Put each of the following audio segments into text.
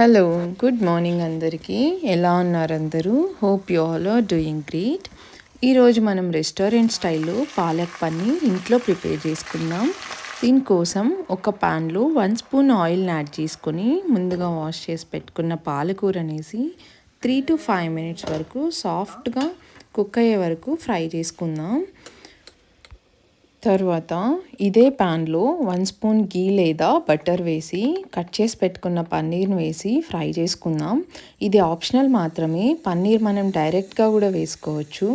Hello good morning అందరికీ. ఎలా ఉన్నారు అందరూ? Hope you all are doing great ఈరోజు మనం రెస్టారెంట్ స్టైల్లో పాలక్ పన్నీర్ ఇంట్లో ప్రిపేర్ చేసుకుందాం. దీనికోసం ఒక ప్యాన్లో వన్ స్పూన్ ఆయిల్ని యాడ్ చేసుకొని ముందుగా వాష్ చేసి పెట్టుకున్న పాలకూర అనేసి త్రీ టు ఫైవ్ మినిట్స్ వరకు సాఫ్ట్గా కుక్ అయ్యే వరకు ఫ్రై చేసుకుందాం. తర్వాత ఇదే ప్యాన్లో వన్ స్పూన్ గీ లేదా బటర్ వేసి కట్ చేసి పెట్టుకున్న పన్నీర్ని వేసి ఫ్రై చేసుకుందాం. ఇది ఆప్షనల్ మాత్రమే. పన్నీర్ మనం డైరెక్ట్గా కూడా వేసుకోవచ్చు.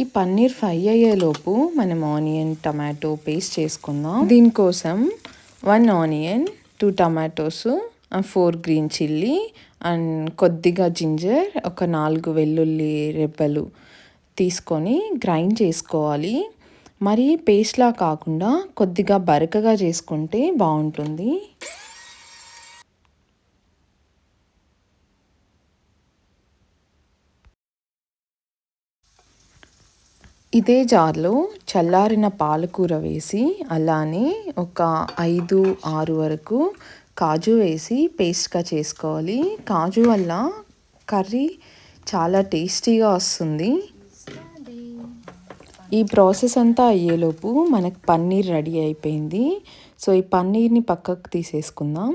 ఈ పన్నీర్ ఫ్రై అయ్యేలోపు మనం ఆనియన్ టమాటో పేస్ట్ చేసుకుందాం. దీనికోసం one onion two tomatoes four green chilli and కొద్దిగా జింజర్ ఒక నాలుగు వెల్లుల్లి రెబ్బలు తీసుకొని గ్రైండ్ చేసుకోవాలి. మరి పేస్ట్లా కాకుండా కొద్దిగా బరకగా చేసుకుంటే బాగుంటుంది. ఇదే జార్లో చల్లారిన పాలకూర వేసి అలానే ఒక ఐదు ఆరు వరకు కాజు వేసి పేస్ట్గా చేసుకోవాలి. కాజు వల్ల కర్రీ చాలా టేస్టీగా వస్తుంది. ఈ ప్రాసెస్ అంతా అయ్యేలోపు మనకు పన్నీర్ రెడీ అయిపోయింది. సో ఈ పన్నీర్ని పక్కకు తీసేసుకుందాం.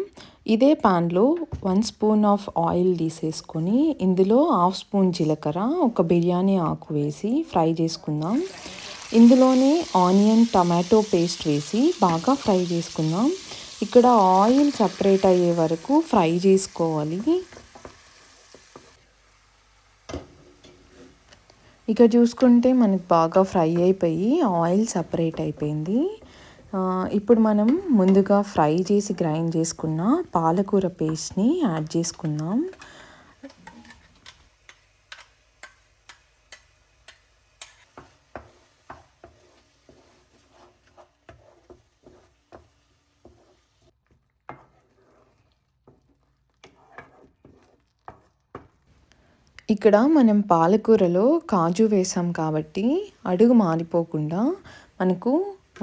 ఇదే పాన్లో వన్ స్పూన్ ఆఫ్ ఆయిల్ తీసేసుకొని ఇందులో హాఫ్ స్పూన్ జీలకర్ర ఒక బిర్యానీ ఆకు వేసి ఫ్రై చేసుకుందాం. ఇందులోనే ఆనియన్ టమాటో పేస్ట్ వేసి బాగా ఫ్రై చేసుకుందాం. ఇక్కడ ఆయిల్ సపరేట్ అయ్యే వరకు ఫ్రై చేసుకోవాలి. ఇక చూసుకుంటే మనకు బాగా ఫ్రై అయిపోయి ఆయిల్ సపరేట్ అయిపోయింది. ఇప్పుడు మనం ముందుగా ఫ్రై చేసి గ్రైండ్ చేసుకున్న పాలకూర పేస్ట్ని యాడ్ చేసుకుందాం. ఇక్కడ మనం పాలకూరలో కాజు వేసాం కాబట్టి అడుగు మారిపోకుండా మనకు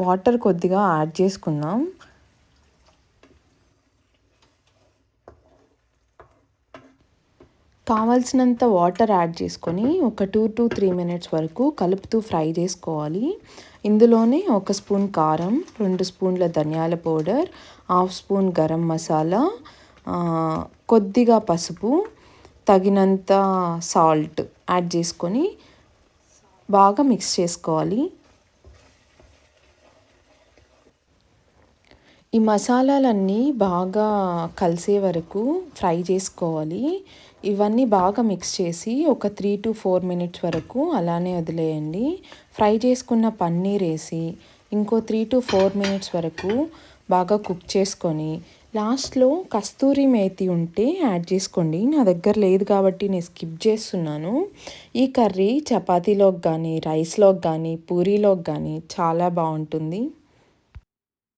వాటర్ కొద్దిగా యాడ్ చేసుకుందాం. కావాల్సినంత వాటర్ యాడ్ చేసుకొని ఒక టూ టు త్రీ మినిట్స్ వరకు కలుపుతూ ఫ్రై చేసుకోవాలి. ఇందులోనే ఒక స్పూన్ కారం రెండు స్పూన్ల ధనియాల powder half spoon garam masala కొద్దిగా పసుపు తగినంత సాల్ట్ యాడ్ చేసుకొని బాగా మిక్స్ చేసుకోవాలి. ఈ మసాలాలన్నీ బాగా కలిసే వరకు ఫ్రై చేసుకోవాలి. ఇవన్నీ బాగా మిక్స్ చేసి ఒక త్రీ టు ఫోర్ మినిట్స్ వరకు అలానే వదిలేయండి. ఫ్రై చేసుకున్న పన్నీర్ వేసి ఇంకో త్రీ టు ఫోర్ మినిట్స్ వరకు బాగా కుక్ చేసుకొని లాస్ట్లో కస్తూరి మేతి ఉంటే యాడ్ చేసుకోండి. నా దగ్గర లేదు కాబట్టి నేను స్కిప్ చేస్తున్నాను. ఈ కర్రీ చపాతీలోకి కానీ రైస్లోకి కానీ పూరీలోకి కానీ చాలా బాగుంటుంది.